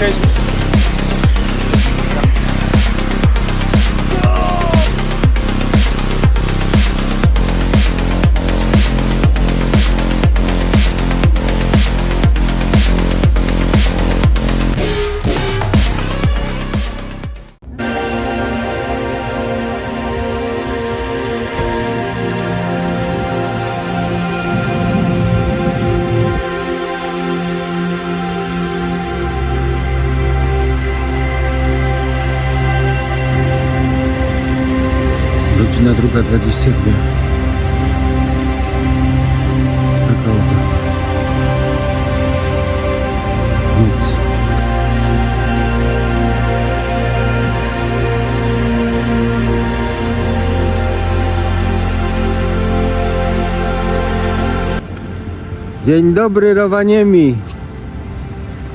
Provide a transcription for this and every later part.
jesteśmy. 22. Taka oto. Dzień dobry Rowaniemi.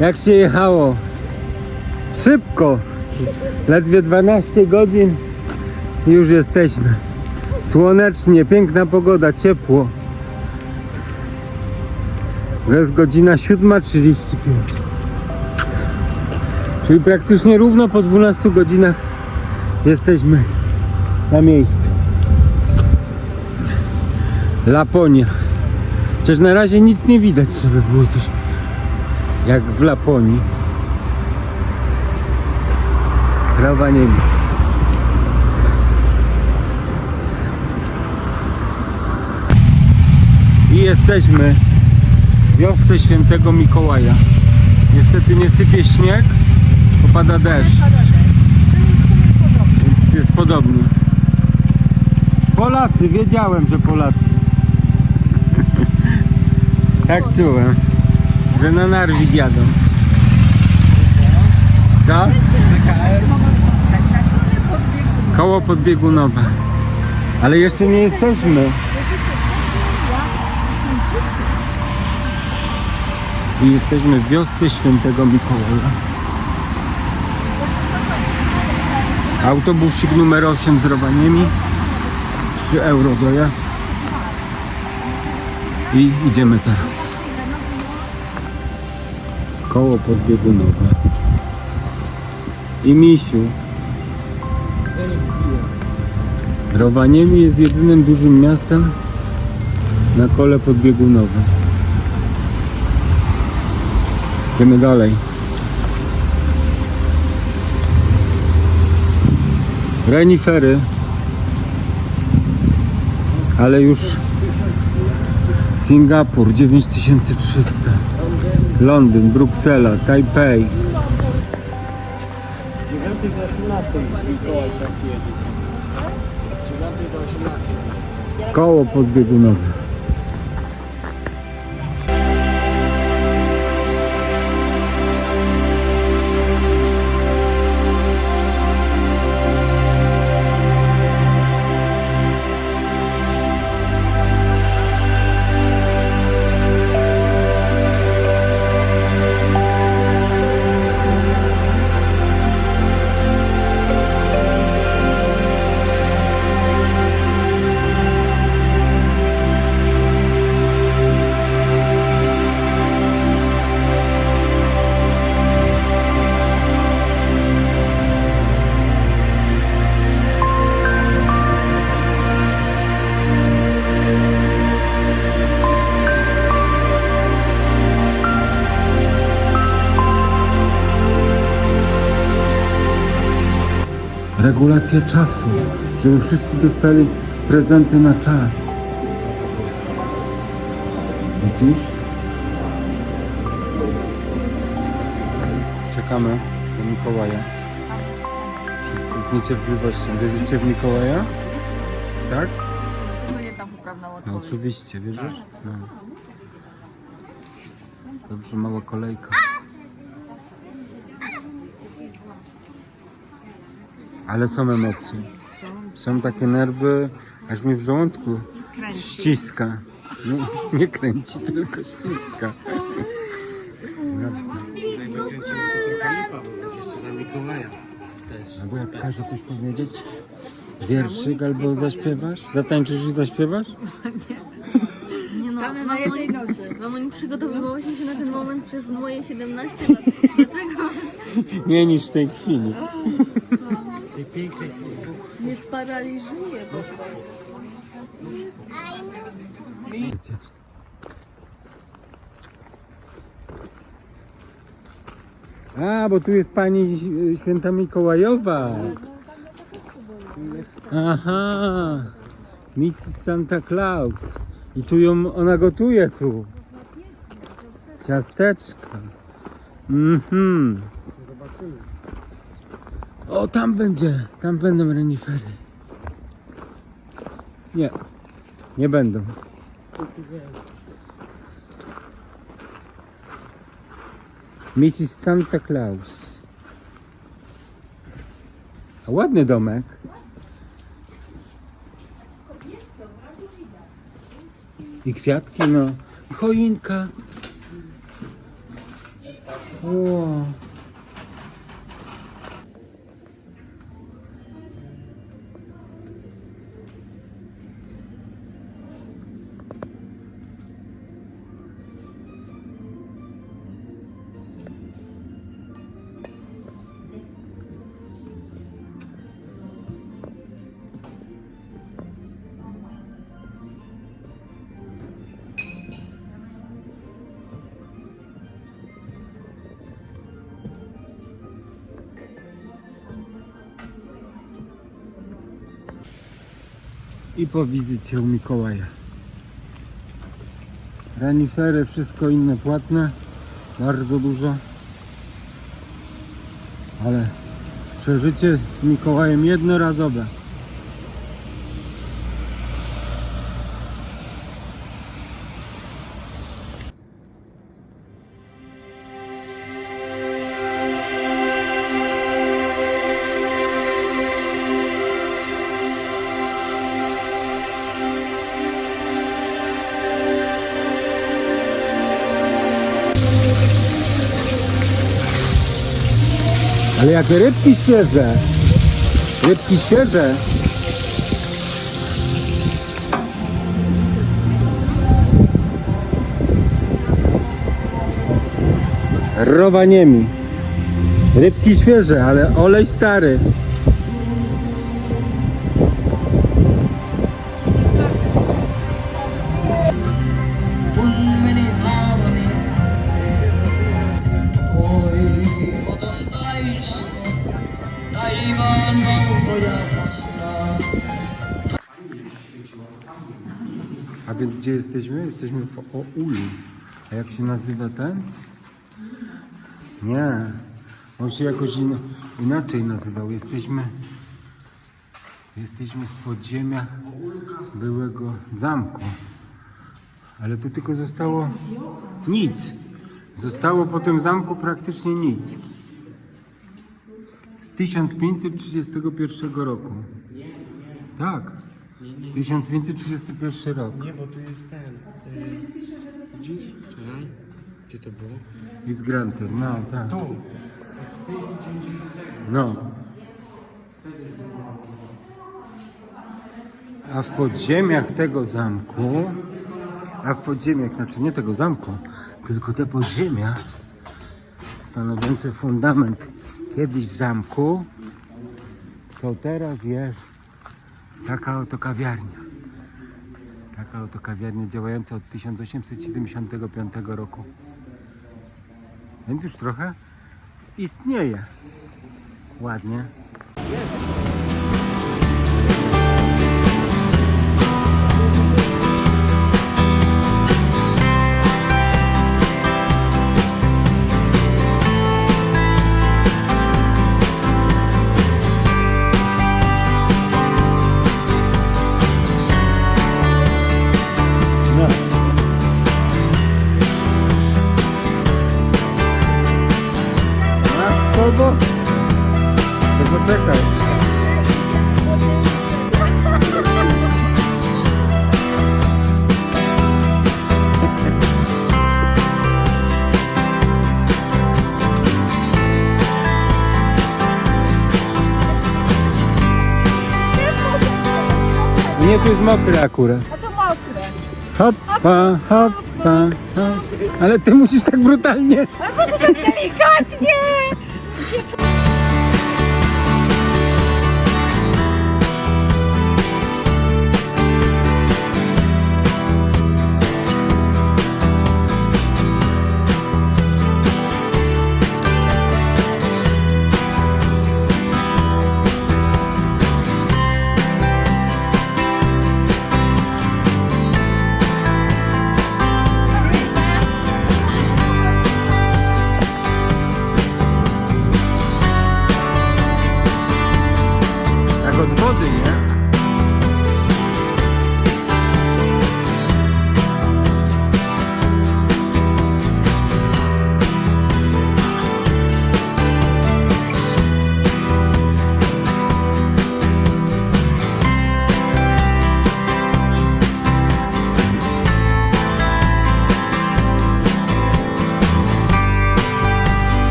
Jak się jechało? Szybko. Ledwie 12 godzin i już jesteśmy. Słonecznie, piękna pogoda, ciepło. Jest godzina 7.35. Czyli praktycznie równo po 12 godzinach jesteśmy na miejscu. Laponia. Chociaż na razie nic nie widać, żeby było coś jak w Laponii. Trawa nie ma. I jesteśmy w wiosce świętego Mikołaja. Niestety nie sypie śnieg, popada deszcz, więc jest podobnie. Polacy, wiedziałem, że Polacy. tak czułem, że na Narwik jadą. Co? Koło podbiegunowe. Ale jeszcze nie jesteśmy. I jesteśmy w wiosce świętego Mikołaja. Autobusik numer 8 z Rowaniemi. 3 euro dojazd. I idziemy teraz. Koło podbiegunowe. I misiu. Rowaniemi jest jedynym dużym miastem na kole podbiegunowym. Idziemy dalej. Renifery. Ale już Singapur 9300. Londyn, Bruksela, Tajpej. 9 do 18 Mikołaj pracuje. 9 do 18. Koło podbiegunowe. Regulacja czasu, żeby wszyscy dostali prezenty na czas. Widzisz? Czekamy do Mikołaja. Wszyscy z niecierpliwością. Wierzycie w Mikołaja? Tak? No oczywiście, wierzysz? No. Dobrze, mała kolejka. Ale są emocje. Są takie nerwy, aż mi w żołądku Kręci. ściska. Nie, nie kręci, tylko ściska. Albo jak każe coś powiedzieć, wierszyk albo zaśpiewasz? Zatańczysz i zaśpiewasz? Nie no, Stamy na mamo, jednej nocy. mamo, nie przygotowywałyśmy się na ten moment przez moje 17 lat. Dlaczego? Nie niż w tej chwili. Tej pięknej Nie sparaliżuje po prostu. A, bo tu jest pani święta Mikołajowa. Aha. Mrs. Santa Claus. I tu ją, ona gotuje tu. Ciasteczka. Mhm. Zobaczymy. O, tam będzie, tam będą renifery. Nie, nie będą. Mrs. Santa Claus. A ładny domek. I kwiatki, no. I choinka. O. po wizycie u Mikołaja. Renifery, wszystko inne płatne, bardzo dużo. Ale przeżycie z Mikołajem jednorazowe. Ale rybki świeże! Rybki świeże! Rowaniemi. Rybki świeże, ale olej stary. Więc gdzie jesteśmy? Jesteśmy w Oulu. A jak się nazywa ten? Nie. On się jakoś in, inaczej nazywał. Jesteśmy jesteśmy w podziemiach byłego zamku. Ale tu tylko zostało nic. Zostało po tym zamku praktycznie nic. Z 1531 roku. Tak. 1531 rok. Nie, bo tu jest ten. y, Widzisz? Czekaj. Gdzie to było? Jest granty, no tak. Tu. No. A w podziemiach tego zamku, a w podziemiach, znaczy nie tego zamku, tylko te podziemia stanowiące fundament kiedyś zamku, to teraz jest taka oto kawiarnia. Taka oto kawiarnia działająca od 1875 roku. Więc już trochę istnieje. Ładnie. Jest mokre akurat. A to mokre. Hoppa, hoppa, hop. Ale ty musisz tak brutalnie. Delikatnie!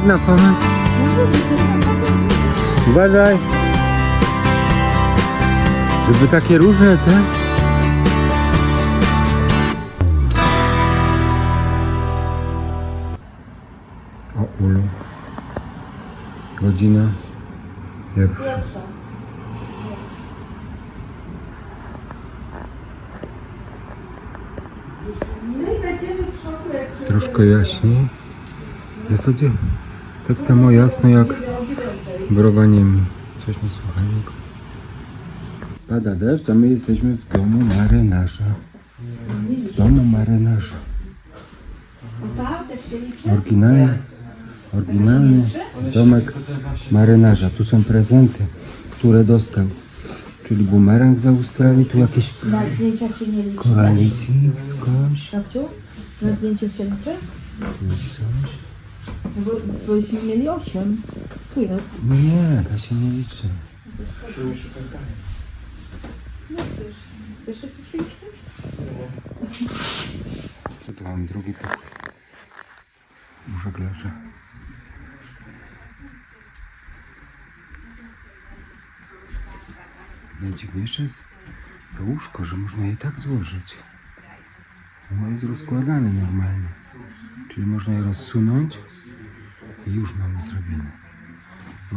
To wpadł na pomysł. Uważaj. Żeby takie różne te. O ulu. Godzina pierwsza. Troszkę jaśniej. Jest to gdzie? Tak samo jasno jak Browaniemi. Coś mi słuchajnego. Pada deszcz, a my jesteśmy w domu marynarza. W domu marynarza. Oryginalny, oryginalny domek marynarza. Tu są prezenty, które dostał. Czyli bumerang z Australii, tu jakieś Na nie liczy. koraliki skądś. Na zdjęciach się liczy? tu coś. No Bo, bośmy mieli osiem. Tu jest. Nie, to się nie liczy. Jeszcze to się liczy? Co tu mam drugi pokój? U żeglarza. Najdziwniejsze jest to łóżko, że można je tak złożyć. Ono jest rozkładane normalnie. Czyli można je rozsunąć już mamy zrobione.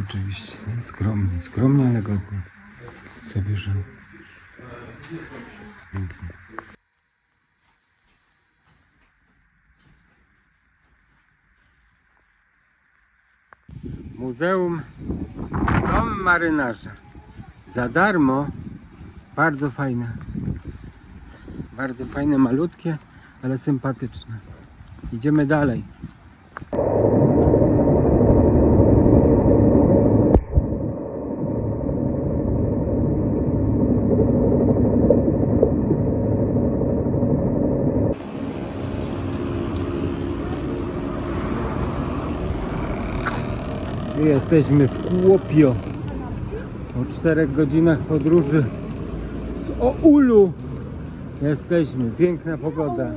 Oczywiście skromnie, skromnie, ale godnie. Żył. Pięknie. Muzeum Dom Marynarza. Za darmo. Bardzo fajne. Bardzo fajne, malutkie, ale sympatyczne. Idziemy dalej. Jesteśmy w Kłopio. Po czterech godzinach podróży z Oulu jesteśmy. Piękna pogoda.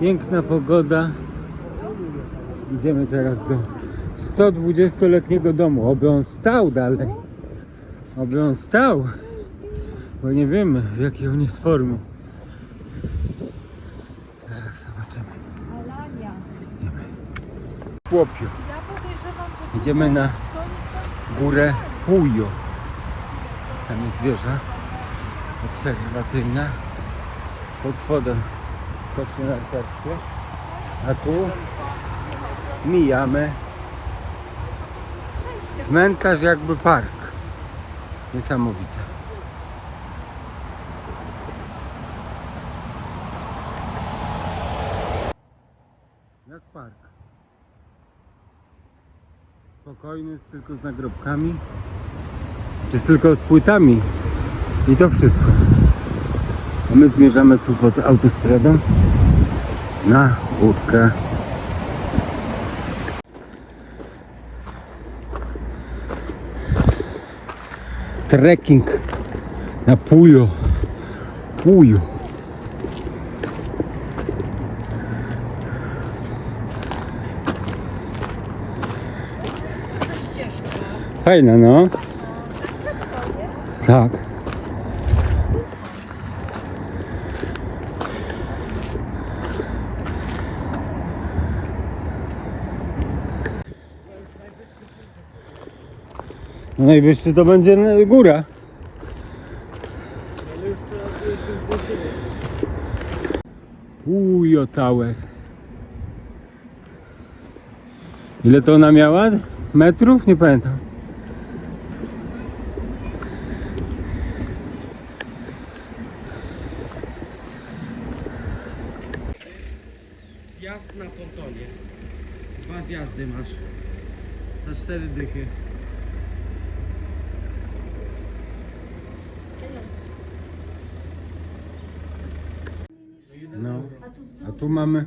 Piękna pogoda. Idziemy teraz do 120-letniego domu. Oby on stał dalej. Oby on stał. Bo nie wiemy w jakiej on jest formie. Zaraz zobaczymy. Alania. Idziemy. Kłopio. Idziemy na górę Pujo. Tam jest wieża obserwacyjna. Pod spodem skocznie narciarskie. A tu mijamy cmentarz jakby park. Niesamowite. Jak park. Spokojny, jest tylko z nagrobkami. Czy tylko z płytami. I to wszystko. A my zmierzamy tu pod autostradą na górkę. Trekking na Pujo. Pujo. Fajna, no. Tak. No Najwyższy to będzie góra. Ujo Tower. Ile to ona miała? Metrów? Nie pamiętam. Zjazd na pontonie. Dwa zjazdy masz. Za cztery dychy. No. A tu mamy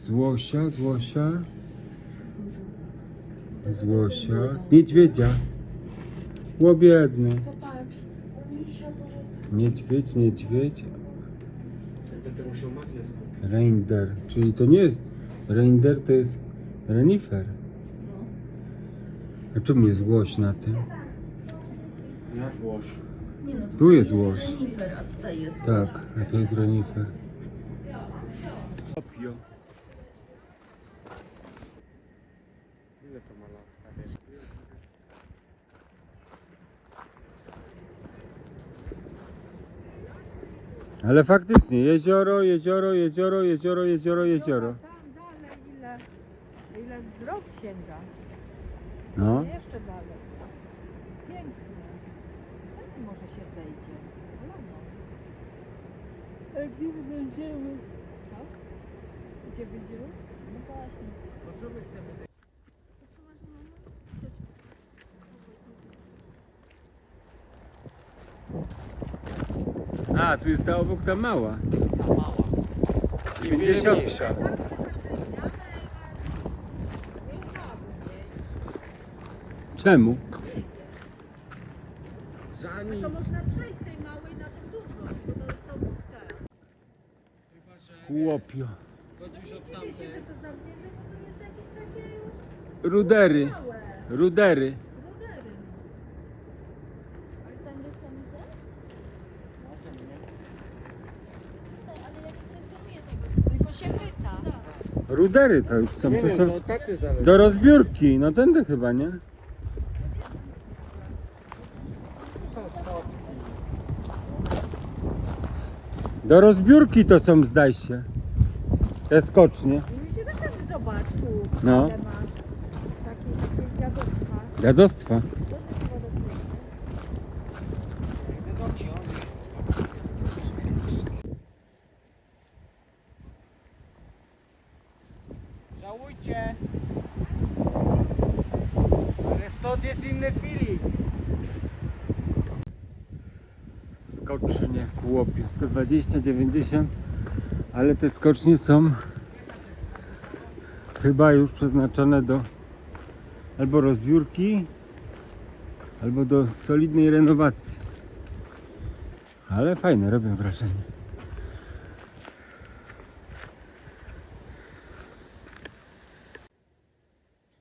złosia, złosia. Złosia. Z niedźwiedzia. Łobiedny. Niedźwiedź, niedźwiedź. Będę musiał magnes kupić. Reinder. Czyli to nie jest. Reinder to jest renifer. A czemu jest łoś na tym? Jak łoś. Nie no, Tu jest łoś. renifer, a tutaj jest. Tak, a to jest renifer. Opio. Ile to ma lat, ta wieża? Ale faktycznie, jezioro, jezioro, jezioro, jezioro, jezioro, jezioro. Tam dalej, ile, ile wzrok sięga. No. Jeszcze dalej. Piękne. Jak może się zejdzie? Lano. A gdzie my będziemy? Co? Gdzie będziemy? No właśnie. To co my chcemy zejść? A, tu jest ta obok ta mała. Ta mała. I wiele 50. mniejsza. Czemu? Zanim... To można przejść z tej małej na tą dużą, bo to są te. Chyba, że Chłopio. Dziwię się, że to zamknięte, bo to jest jakieś takie już. Rudery. Rudery. Ale tędy chcemy zejść? Tutaj, ale ja nie rozumiem tego. Tylko się pyta. Rudery to już są. Nie To wiem, są to od taty zależy. do rozbiórki. No tędy chyba, nie? Są. Do rozbiórki to są, zdaje się. Te skocznie. I mi się wyszedł, zobacz tu, No. Takie, takie dziadostwa. Dziadostwa. Żałujcie. Ale stąd jest inny feeling. Skocznie, chłopie. 120, 90. Ale te skocznie są chyba już przeznaczone do albo rozbiórki, albo do solidnej renowacji. Ale fajne, robią wrażenie.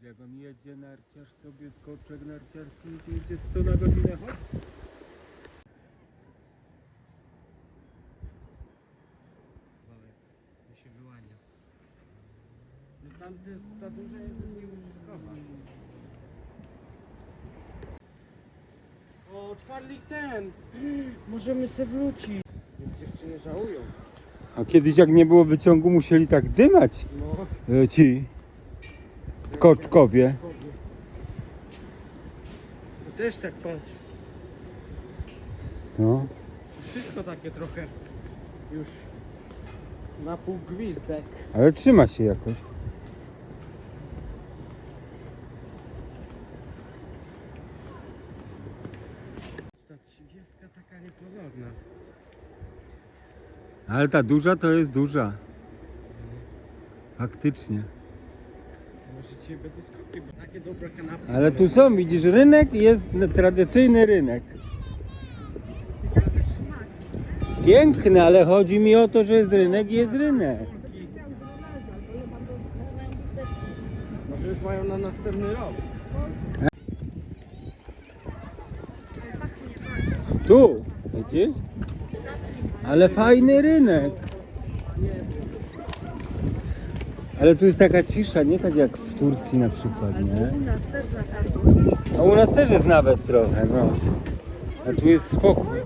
Jak on jedzie narciarz sobie, skoczek narciarski, jedzie 100 na godzinę, chodź. To się wyłania. No tam ty, ta duża jest nieużytkowa. O, otwarli ten. Możemy se wrócić. Dziewczyny żałują. A kiedyś jak nie było wyciągu musieli tak dymać No. e, ci skoczkowie. Też tak patrz. No. Wszystko takie trochę już na pół gwizdek. Ale trzyma się jakoś. Ta trzydziestka taka niepozorna. Ale ta duża to jest duża. Faktycznie. Ale tu są, widzisz, rynek jest tradycyjny rynek. Piękny, ale chodzi mi o to, że jest rynek i jest rynek. Może już mają na następny rok. Tu, widzisz? Ale fajny rynek. Ale tu jest taka cisza, nie tak jak w Turcji na przykład, nie? U nas też na targu. A u nas też jest nawet trochę, no. A tu jest spokój.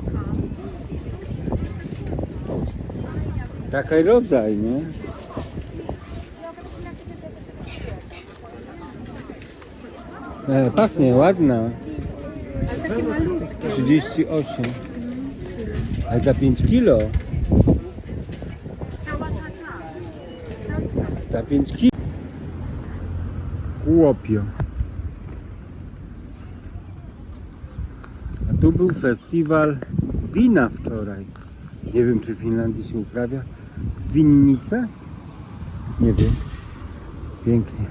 Taki rodzaj, nie? E, pachnie, ładna. Ale takie malutkie. 38. Ale za 5 kilo. 5 kilo. Kłopio. A tu był festiwal wina wczoraj. Nie wiem, czy w Finlandii się uprawia winnice? Nie wiem. Pięknie.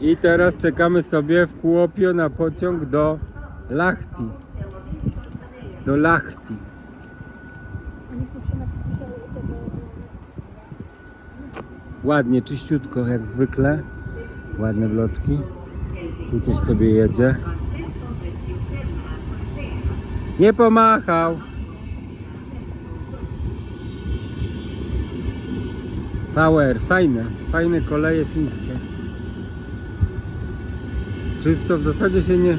I teraz czekamy sobie w Kuopio na pociąg do Lahti. Do Lahti. Ładnie, czyściutko jak zwykle. Ładne bloczki. Tu coś sobie jedzie. Nie pomachał. VR, fajne, fajne koleje fińskie. Czysto w zasadzie się nie.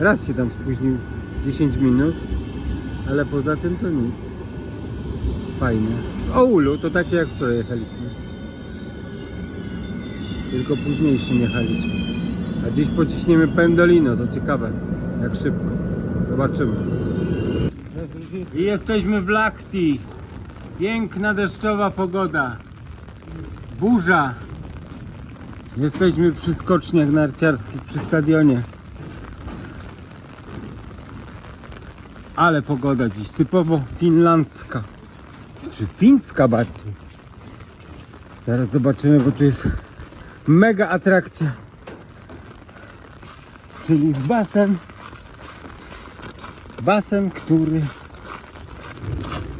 Raz się tam spóźnił 10 minut, ale poza tym to nic. Fajne. Z Oulu to takie jak wczoraj jechaliśmy. Tylko późniejszym jechaliśmy. A dziś pociśniemy Pendolino, to ciekawe, jak szybko. Zobaczymy. I jesteśmy w Lahti. Piękna deszczowa pogoda. Burza. Jesteśmy przy skoczniach narciarskich, przy stadionie. Ale pogoda dziś, typowo finlandzka. Czy fińska bardziej. Teraz zobaczymy, bo tu jest mega atrakcja. Czyli basen. Basen, który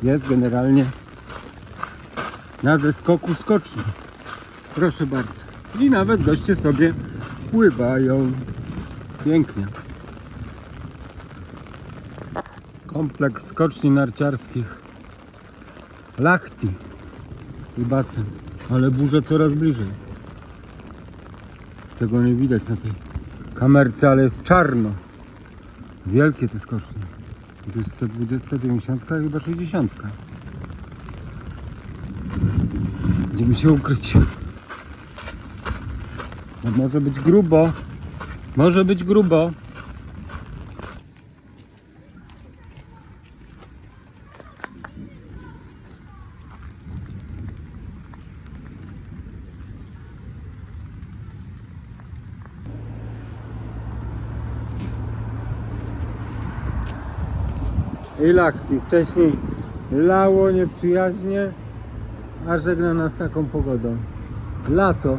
jest generalnie na zeskoku skoczni. Proszę bardzo. I nawet goście sobie pływają. Pięknie. Kompleks skoczni narciarskich. Lachti i basen. Ale burza coraz bliżej. Tego nie widać na tej kamerce, ale jest czarno. Wielkie te skocznie. Tu jest 120, 90, chyba 60. Będziemy się ukryć. No może być grubo. Może być grubo. I Lahti. Wcześniej lało nieprzyjaźnie, a żegna nas taką pogodą. Lato.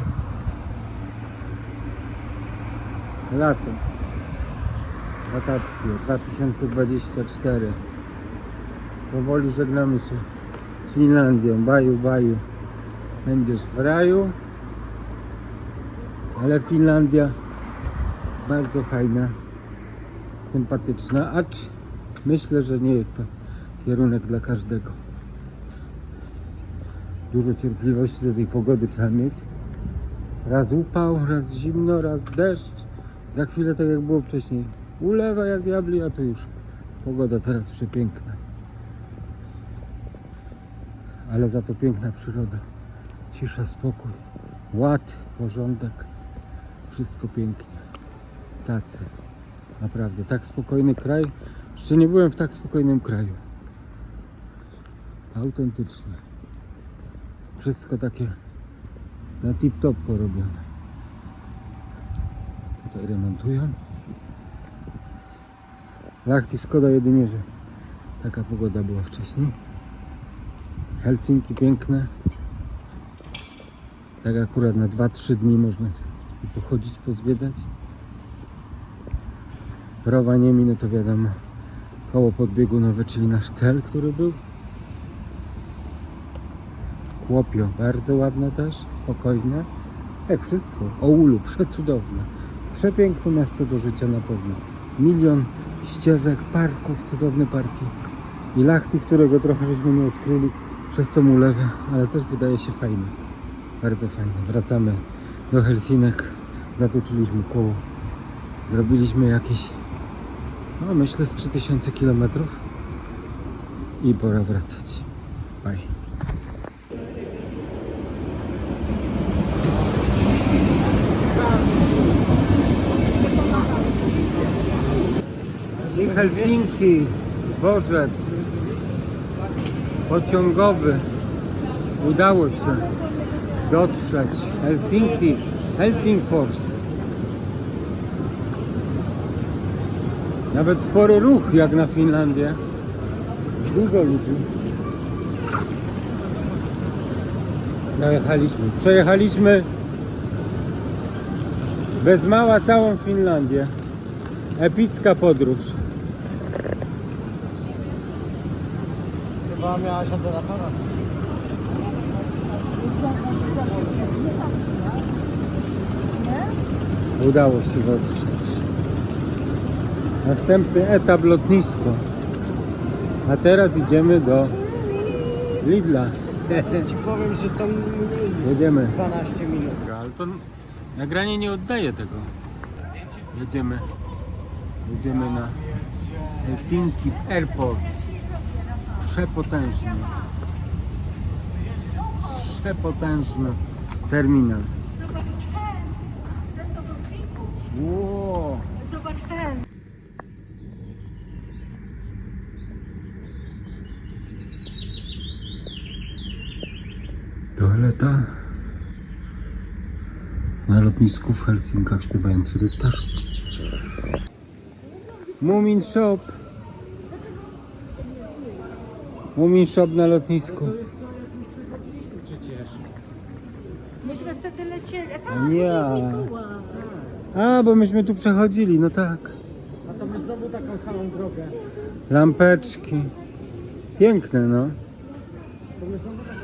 Lato. Wakacje 2024. Powoli żegnamy się z Finlandią. Baju, baju. Będziesz w raju. Ale Finlandia bardzo fajna, sympatyczna, acz myślę, że nie jest to kierunek dla każdego. Dużo cierpliwości do tej pogody trzeba mieć. Raz upał, raz zimno, raz deszcz. Za chwilę tak jak było wcześniej. Ulewa jak diabli, a tu już pogoda teraz przepiękna. Ale za to piękna przyroda. Cisza, spokój, ład, porządek. Wszystko pięknie. Cacy. Naprawdę, tak spokojny kraj. Jeszcze nie byłem w tak spokojnym kraju. Autentycznie. Wszystko takie na tip-top porobione. Tutaj remontują. Lachti szkoda jedynie, że taka pogoda była wcześniej. Helsinki piękne. Tak akurat na 2-3 dni można pochodzić, pozwiedzać. Rowaniemi, no to wiadomo, koło podbiegunowe, czyli nasz cel, który był. Kłopio, bardzo ładne też, spokojne. Jak wszystko. Oulu, przecudowne. Przepiękne miasto do życia na pewno. milion ścieżek, parków, cudowne parki. I Lachty, którego trochę żeśmy nie odkryli przez tą ulewę, ale też wydaje się fajny. Bardzo fajny. Wracamy do Helsinek, zatoczyliśmy koło. Zrobiliśmy jakieś, no myślę, z 3000 km i pora wracać. Bye. Helsinki, dworzec pociągowy. Udało się dotrzeć. Helsinki, Helsingfors. Nawet spory ruch jak na Finlandię. Dużo ludzi. Dojechaliśmy. Przejechaliśmy bez mała całą Finlandię. Epicka podróż. Chyba miałaś operatora. Udało się dotrzeć. Następny etap lotnisko. A teraz idziemy do Lidla. Ci powiem, że to mniej Jedziemy. 12 minut. Ale to nagranie nie oddaje tego. Jedziemy. Jedziemy na Helsinki Airport. Przepotężny. Przepotężny terminal. Wow. Zobacz ten. Toaleta na lotnisku w Helsinkach śpiewają sobie ptaszki. Mumin Shop. Mumin Shop na lotnisku. Przecież. Myśmy wtedy lecieli. A tak, Nie. to jest Mikołaj. A, bo myśmy tu przechodzili, no tak. A to my znowu taką samą drogę. Lampeczki. Piękne, no. To my znowu taką samą drogę.